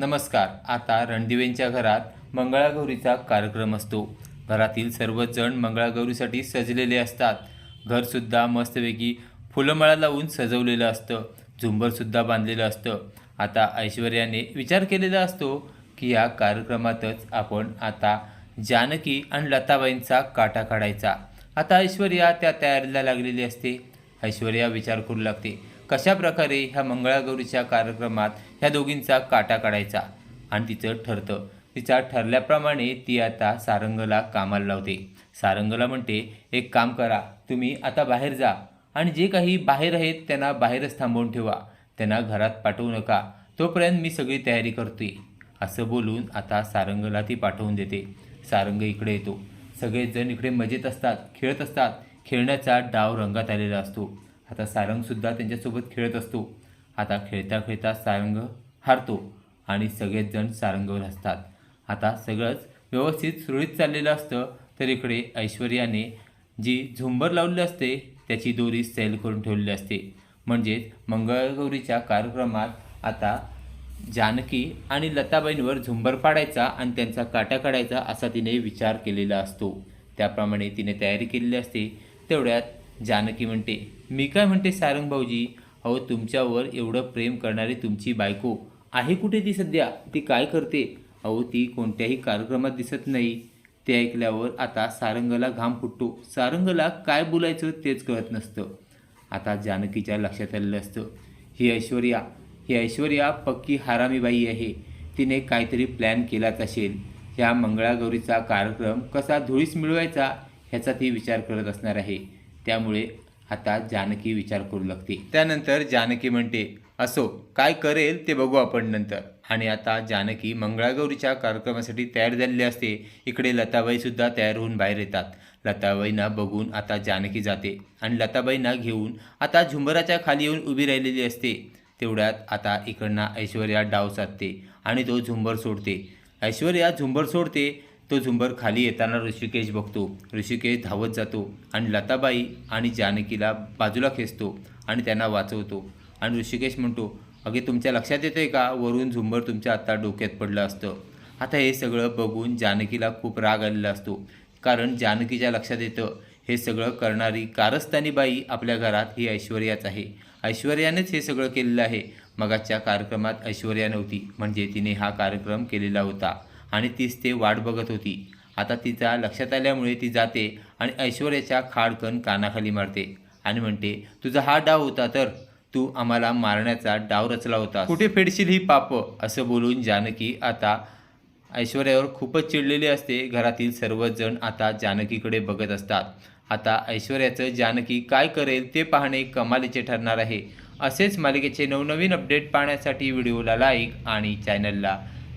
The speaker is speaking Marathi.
नमस्कार. आता रणदिवेंच्या घरात मंगळागौरीचा कार्यक्रम असतो. घरातील सर्वच जण मंगळागौरीसाठी सजलेले असतात. घरसुद्धा मस्तपैकी फुलमाळा लावून सजवलेलं असतं. झुंबरसुद्धा बांधलेलं असतं. आता ऐश्वर्याने विचार केलेला असतो की या कार्यक्रमातच आपण आता जानकी आणि लताबाईंचा काटा काढायचा. आता ऐश्वर्या त्या तयारीला लागलेली असते. ऐश्वर्या विचार करू लागते. कशा प्रकारे ह्या मंगळागौरीच्या कार्यक्रमात ह्या दोघींचा काटा काढायचा. आणि तिचं ठरतं. तिचा ठरल्याप्रमाणे ती आता सारंगला कामाला लावते. सारंगला म्हणते एक काम करा तुम्ही आता बाहेर जा. आणि जे काही बाहेर आहेत त्यांना बाहेरच थांबवून ठेवा. त्यांना घरात पाठवू नका. तोपर्यंत मी सगळी तयारी करते. असं बोलून आता सारंगला ती पाठवून देते. सारंग इकडे येतो. सगळेजण इकडे मजेत असतात खेळत असतात. खेळण्याचा डाव रंगात आलेला असतो. आता सारंगसुद्धा त्यांच्यासोबत खेळत असतो. आता खेळता खेळता सारंग हारतो आणि सगळेच जण सारंगवर हसतात. आता सगळंच व्यवस्थित सुरळीत चाललेलं असतं तर इकडे ऐश्वर्याने जी झुंबर लावलेली असते त्याची दोरी सैल करून ठेवलेली असते. म्हणजेच मंगळगौरीच्या कार्यक्रमात आता जानकी आणि लताबाईंवर झुंबर पाडायचा आणि त्यांचा काटा काढायचा असा तिने विचार केलेला असतो. त्याप्रमाणे तिने तयारी केलेली असते. तेवढ्यात जानकी म्हणते मी काय म्हणते सारंग भाऊजी? अहो तुमच्यावर एवढं प्रेम करणारी तुमची बायको आहे कुठे ती सध्या? ती काय करते? अहो ती कोणत्याही कार्यक्रमात दिसत नाही. ते ऐकल्यावर आता सारंगला घाम फुटतो. सारंगला काय बोलायचं तेच कळत नसतं. आता जानकीच्या लक्षात आलेलं असतं ही ऐश्वर्या ही ऐश्वर्या पक्की हारामीबाई आहे. तिने काहीतरी प्लॅन केलाच असेल. ह्या मंगळागौरीचा कार्यक्रम कसा धुळीस मिळवायचा ह्याचा ती विचार करत असणार आहे. त्यामुळे आता जानकी विचार करू लागते. त्यानंतर जानकी म्हणते असो काय करेल ते बघू आपण नंतर. आणि आता जानकी मंगळागौरीच्या कार्यक्रमासाठी तयार झालेली असते. इकडे लताबाईसुद्धा तयार होऊन बाहेर येतात. लताबाईंना बघून आता जानकी जाते आणि लताबाईंना घेऊन आता झुंबराच्या खाली येऊन उभी राहिलेली असते. तेवढ्यात आता इकडनं ऐश्वर्या डाव साधते आणि तो झुंबर सोडते. ऐश्वर्या झुंबर सोडते तो झुंबर खाली येताना ऋषिकेश बघतो. ऋषिकेश धावत जातो आणि लताबाई आणि जानकीला बाजूला खेचतो आणि त्यांना वाचवतो. आणि ऋषिकेश म्हणतो अगे तुमच्या लक्षात येतं आहे का? वरून झुंबर तुमच्या आता डोक्यात पडलं असतं. आता हे सगळं बघून जानकीला खूप राग आलेला असतो. कारण जानकीच्या लक्षात येतं हे सगळं करणारी कारस्थानी बाई आपल्या घरात ही ऐश्वर्याच आहे. ऐश्वर्यानेच हे सगळं केलेलं आहे. मगाच्या कार्यक्रमात ऐश्वर्या नव्हती म्हणजे तिने हा कार्यक्रम केलेला होता. आणि तीच ते वाट बघत होती. आता तिचा लक्षात आल्यामुळे ती जाते आणि ऐश्वर्याच्या खाडकन कानाखाली मारते आणि म्हणते तुझा हा डाव होता तर? तू आम्हाला मारण्याचा डाव रचला होता कुठे फेडशील ही पाप? असं बोलून जानकी आता ऐश्वर्यावर खूपच चिडलेली असते. घरातील सर्वच जण आता जानकीकडे बघत असतात. आता ऐश्वर्याचं जानकी काय करेल ते पाहणे कमालीचे ठरणार आहे. असेच मालिकेचे नवनवीन अपडेट पाहण्यासाठी व्हिडिओला लाईक आणि चॅनलला